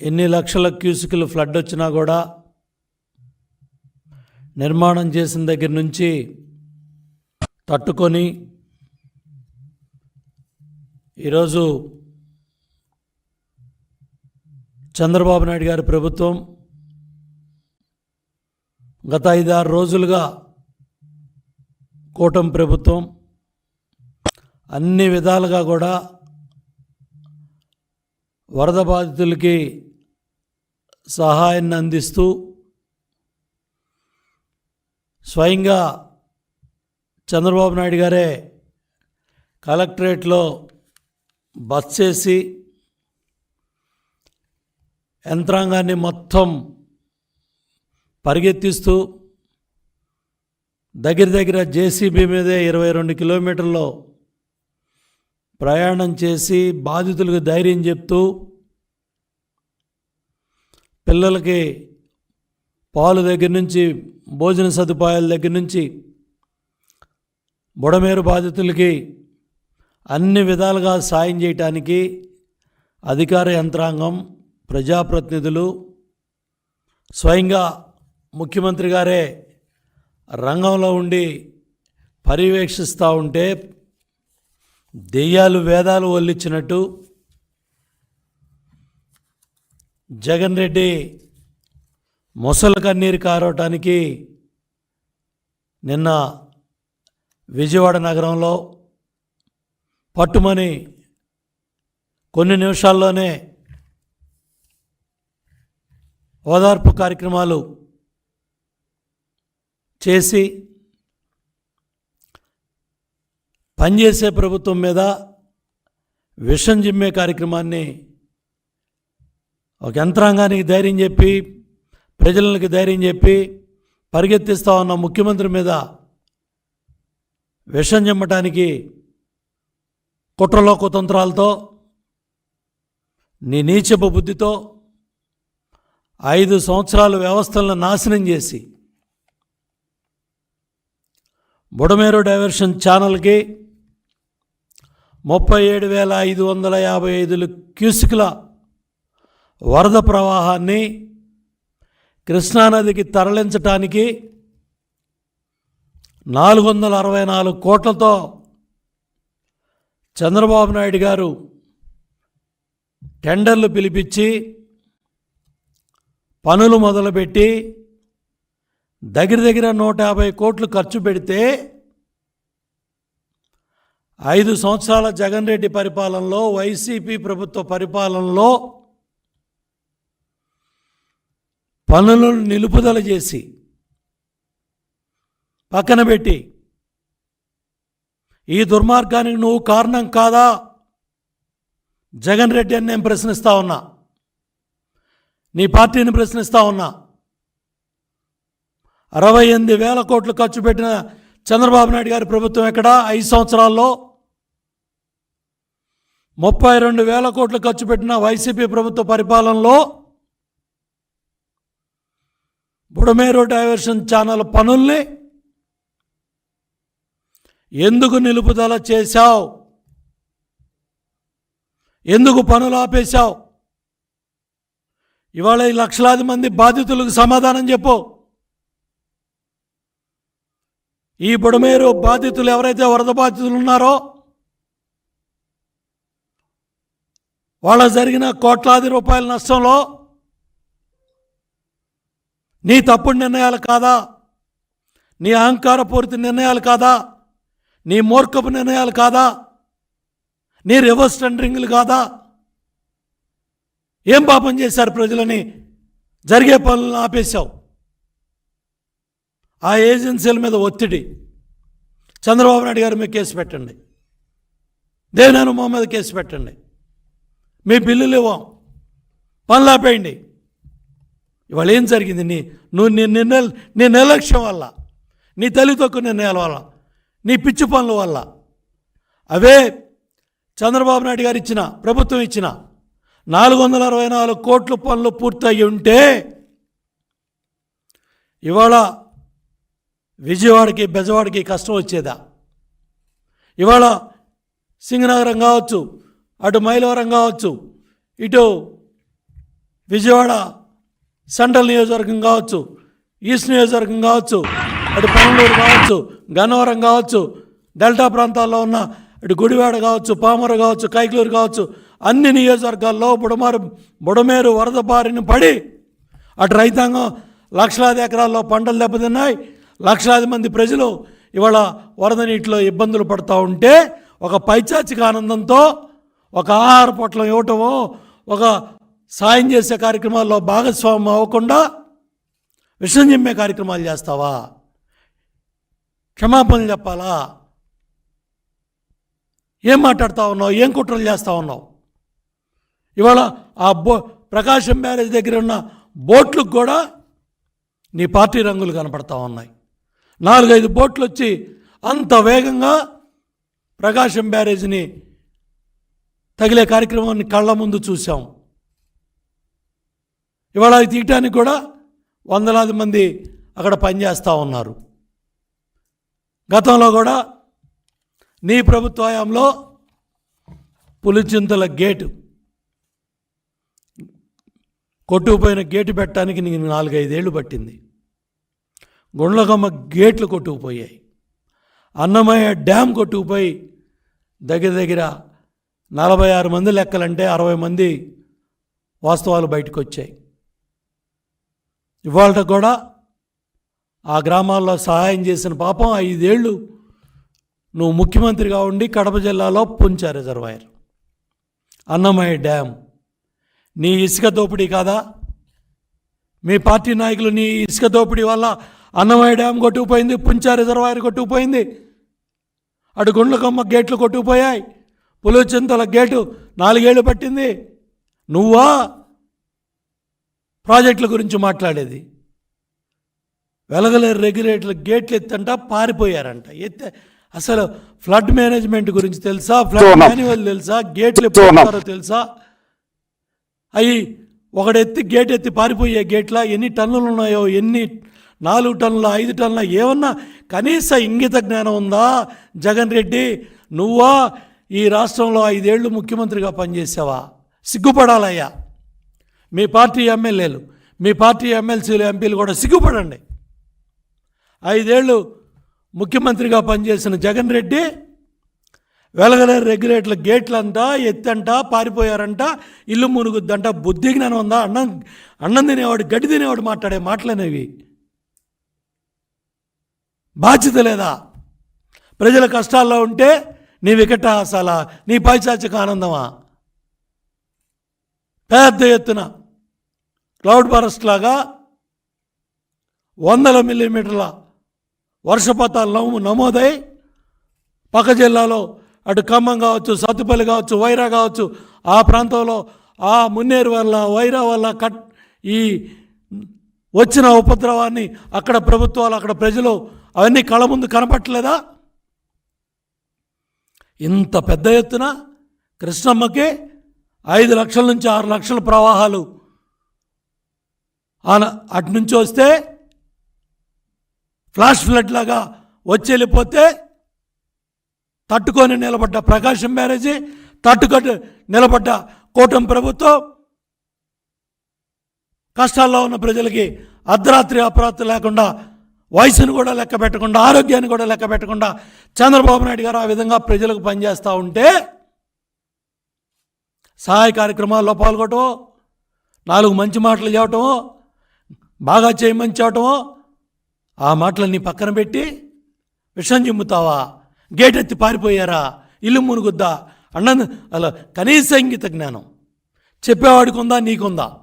ఎన్ని లక్షల క్యూసికలు ఫ్లడ్ వచ్చినా కూడా నిర్మాణం చేసిన దగ్గర నుంచి తట్టుకొని ఈరోజు చంద్రబాబు నాయుడు గారి ప్రభుత్వం గత ఐదారు రోజులుగా కూటమి ప్రభుత్వం అన్ని విధాలుగా కూడా వరద బాధితులకి సహాయాన్ని అందిస్తూ స్వయంగా చంద్రబాబు నాయుడు గారే కలెక్టరేట్లో బస్ చేసి యంత్రాంగాన్ని మొత్తం పరిగెత్తిస్తూ దగ్గర దగ్గర జేసీబీ మీదే ఇరవై రెండు కిలోమీటర్లో ప్రయాణం చేసి బాధితులకు ధైర్యం చెప్తూ పిల్లలకి పాలు దగ్గర నుంచి భోజన సదుపాయాల దగ్గర నుంచి బుడమేరు బాధితులకి అన్ని విధాలుగా సాయం చేయటానికి అధికార యంత్రాంగం ప్రజాప్రతినిధులు స్వయంగా ముఖ్యమంత్రి గారే రంగంలో ఉండి పర్యవేక్షిస్తూ ఉంటే దెయ్యాలు వేదాలు వల్లిచ్చినట్టు జగన్ రెడ్డి ముసలి కన్నీరు కారవటానికి నిన్న విజయవాడ నగరంలో పట్టుమని కొన్ని నిమిషాల్లోనే ఓదార్పు కార్యక్రమాలు చేసి పనిచేసే ప్రభుత్వం మీద విషం జిమ్మే కార్యక్రమాన్ని ఒక యంత్రాంగానికి ధైర్యం చెప్పి ప్రజలకి ధైర్యం చెప్పి పరిగెత్తిస్తా ఉన్న ముఖ్యమంత్రి మీద విషం చెమ్మటానికి కుట్రలో కుతంత్రాలతో నీ నీచపు బుద్ధితో ఐదు సంవత్సరాలు వ్యవస్థలను నాశనం చేసి బుడమేరు డైవర్షన్ ఛానల్కి ముప్పై ఏడు వేల ఐదు వందల యాభై ఐదు క్యూసిక్ల వరద ప్రవాహాన్ని కృష్ణానదికి తరలించటానికి నాలుగు వందల అరవై నాలుగు కోట్లతో చంద్రబాబు నాయుడు గారు టెండర్లు పిలిపించి పనులు మొదలుపెట్టి దగ్గర దగ్గర నూట యాభై కోట్లు ఖర్చు పెడితే ఐదు సంవత్సరాల జగన్ రెడ్డి పరిపాలనలో వైసీపీ ప్రభుత్వ పరిపాలనలో పనులను నిలుపుదల చేసి పక్కన పెట్టి ఈ దుర్మార్గానికి నువ్వు కారణం కాదా? జగన్ రెడ్డి అని నేను ప్రశ్నిస్తా ఉన్నా. నీ పార్టీని ప్రశ్నిస్తా ఉన్నా. అరవై ఎనిమిది వేల కోట్లు ఖర్చు పెట్టిన చంద్రబాబు నాయుడు గారి ప్రభుత్వం ఎక్కడ? ఐదు సంవత్సరాల్లో ముప్పై రెండు వేల కోట్లు ఖర్చు పెట్టిన వైసీపీ ప్రభుత్వ పరిపాలనలో బుడమేరు డైవర్షన్ ఛానల్ పనుల్ని ఎందుకు నిలుపుదల చేశావు? ఎందుకు పనులు ఆపేశావు? ఇవాళ ఈ లక్షలాది మంది బాధితులకు సమాధానం చెప్పు. ఈ బుడమేరు బాధితులు ఎవరైతే వరద బాధితులు ఉన్నారో వాళ్ళ జరిగిన కోట్లాది రూపాయల నష్టంలో నీ తప్పుడు నిర్ణయాలు కాదా? నీ అహంకారపూరిత నిర్ణయాలు కాదా? నీ మూర్ఖపు నిర్ణయాలు కాదా? నీ రివర్స్ టెండరింగ్లు కాదా? ఏం పాపం చేశారు ప్రజలని? జరిగే పనులను ఆపేశావు. ఆ ఏజెన్సీల మీద ఒత్తిడి. చంద్రబాబు నాయుడు గారి మీద కేసు పెట్టండి. దేవినేని ఉమా మీద కేసు పెట్టండి. మీ బిల్లులు ఇవ్వం. పనులు ఆపేయండి ఇవాళ ఏం జరిగింది? నీ నువ్వు నీ నిర్ణయ నీ నిర్లక్ష్యం వల్ల నీ తల్లి తక్కువ నిర్ణయాల వల్ల నీ పిచ్చి పనుల వల్ల అవే చంద్రబాబు నాయుడు గారు ఇచ్చిన ప్రభుత్వం ఇచ్చిన నాలుగు వందల అరవై నాలుగు కోట్ల పనులు పూర్తయి ఉంటే ఇవాళ విజయవాడకి బెజవాడకి కష్టం వచ్చేదా? ఇవాళ సింగనగరం కావచ్చు అటు మైలవరం కావచ్చు ఇటు విజయవాడ సెంట్రల్ నియోజకవర్గం కావచ్చు ఈస్ట్ నియోజకవర్గం కావచ్చు అటు పెనంలూరు కావచ్చు గన్నవరం కావచ్చు డెల్టా ప్రాంతాల్లో ఉన్న ఇటు గుడివాడ కావచ్చు పామర కావచ్చు కైకలూరు కావచ్చు అన్ని నియోజకవర్గాల్లో బుడమారు బుడమేరు వరద బారిన పడి అటు రైతాంగం లక్షలాది ఎకరాల్లో పంటలు దెబ్బతిన్నాయి. లక్షలాది మంది ప్రజలు ఇవాళ వరద నీటిలో ఇబ్బందులు పడుతూ ఉంటే ఒక పైచాచిక ఆనందంతో ఒక ఆహార పొట్లం ఇవ్వటమో ఒక సాయం చేసే కార్యక్రమాల్లో భాగస్వామ్యం అవ్వకుండా విషయం చెప్పే కార్యక్రమాలు చేస్తావా? క్షమాపణలు చెప్పాలా? ఏం మాట్లాడుతూ ఉన్నావు? ఏం కుట్రలు చేస్తూ ఉన్నావు? ఇవాళ ఆ బో ప్రకాశం బ్యారేజ్ దగ్గర ఉన్న బోట్లకు కూడా నీ పార్టీ రంగులు కనపడతా ఉన్నాయి. నాలుగైదు బోట్లు వచ్చి అంత వేగంగా ప్రకాశం బ్యారేజ్ని తగిలే కార్యక్రమాన్ని కళ్ళ ముందు చూసాం ఇవాళ అది తీయటానికి కూడా వందలాది మంది అక్కడ పనిచేస్తూ ఉన్నారు. గతంలో కూడా నీ ప్రభుత్వ హయాంలో పులిచింతల గేటు కొట్టుకుపోయిన గేటు పెట్టడానికి నీకు నాలుగైదేళ్ళు పట్టింది. గుండ్లకమ్మ గేట్లు కొట్టుకుపోయాయి. అన్నమయ్య డ్యామ్ కొట్టుకుపోయి దగ్గర దగ్గర నలభై ఆరు మంది లెక్కలంటే అరవై మంది వాస్తవాలు బయటకు వచ్చాయి ఇవాళ కూడా ఆ గ్రామాల్లో సహాయం చేసిన పాపం ఐదేళ్ళు నువ్వు ముఖ్యమంత్రిగా ఉండి కడప జిల్లాలో పుంచా రిజర్వాయర్. అన్నమయ్య డ్యామ్. నీ ఇసుక దోపిడీ కాదా? మీ పార్టీ నాయకులు నీ ఇసుక దోపిడీ వల్ల అన్నమయ్య డ్యామ్ కొట్టుకుపోయింది పుంచా రిజర్వాయర్ కొట్టుకుపోయింది. అటు గుండ్లకమ్మ గేట్లు కొట్టుకుపోయాయి. పులిచింతల గేటు నాలుగేళ్ళు పట్టింది. నువ్వా? ప్రాజెక్టుల గురించి మాట్లాడేది. వెలగలేరు రెగ్యులేటర్లు గేట్లు ఎత్తంట పారిపోయారంట. ఎత్తే అసలు ఫ్లడ్ మేనేజ్మెంట్ గురించి తెలుసా? ఫ్లడ్. మాన్యువల్ తెలుసా? గేట్లు ఎప్పుడు తెలుసా? అవి ఒకడెత్తి గేట్ ఎత్తి పారిపోయే గేట్లా ఎన్ని టన్నులు ఉన్నాయో ఎన్ని నాలుగు టన్నుల ఐదు టన్నుల ఏమన్నా కనీస ఇంగిత జ్ఞానం ఉందా? జగన్ రెడ్డి నువ్వా? ఈ రాష్ట్రంలో ఐదేళ్ళు ముఖ్యమంత్రిగా పనిచేసావా? సిగ్గుపడాలయ్యా. మీ పార్టీ ఎమ్మెల్యేలు మీ పార్టీ ఎమ్మెల్సీలు ఎంపీలు కూడా సిగ్గుపడండి. ఐదేళ్ళు ముఖ్యమంత్రిగా పనిచేసిన జగన్ రెడ్డి వెలగలేరు రెగ్యులేటర్ల గేట్లంట ఎత్తంట పారిపోయారంట ఇల్లు మునుగుద్దంట బుద్ధి జ్ఞానం ఉందా? అన్నం అన్నం తినేవాడు గడ్డి తినేవాడు మాట్లాడే మాటలనేవి. బాధ్యత లేదా? ప్రజల కష్టాల్లో ఉంటే నీ వికట నీ పైచాచిక ఆనందమా? పెద్ద ఎత్తున క్లౌడ్ ఫారెస్ట్ లాగా వందల మిల్లీమీటర్ల వర్షపాతాలు నవ్వు నమోదై పక్క జిల్లాలో అటు ఖమ్మం కావచ్చు సత్తుపల్లి కావచ్చు వైరా కావచ్చు ఆ ప్రాంతంలో ఆ మున్నేరు వల్ల వైరా వల్ల కట్ ఈ వచ్చిన ఉపద్రవాన్ని అక్కడ ప్రభుత్వాలు అక్కడ ప్రజలు అవన్నీ కళ ముందు కనపట్టలేదా? ఇంత పెద్ద ఎత్తున కృష్ణమ్మకి ఐదు లక్షల నుంచి ఆరు లక్షల ప్రవాహాలు ఆన అటు నుంచి వస్తే ఫ్లాష్ ఫ్లడ్ లాగా వచ్చి వెళ్ళిపోతే తట్టుకొని నిలబడ్డ ప్రకాశం బ్యారేజీ తట్టుకొని నిలబడ్డ కూటమి ప్రభుత్వం కష్టాల్లో ఉన్న ప్రజలకి అర్ధరాత్రి అపరాత్రి లేకుండా వయసును కూడా లెక్క పెట్టకుండా ఆరోగ్యాన్ని కూడా లెక్క పెట్టకుండా చంద్రబాబు నాయుడు గారు ఆ విధంగా ప్రజలకు పనిచేస్తూ ఉంటే సహాయ కార్యక్రమాల్లో పాల్గొటం నాలుగు మంచి మాటలు చెప్పటమో బాగా చేయమని చెప్పటమో ఆ మాటలన్నీ పక్కన పెట్టి విషం చిమ్ముతావా? గేట్ ఎత్తి పారిపోయారా? ఇల్లు మునుగుద్దా? అన్న అలా కనీస ఇంగిత జ్ఞానం. చెప్పేవాడికి ఉందా? నీకుందా?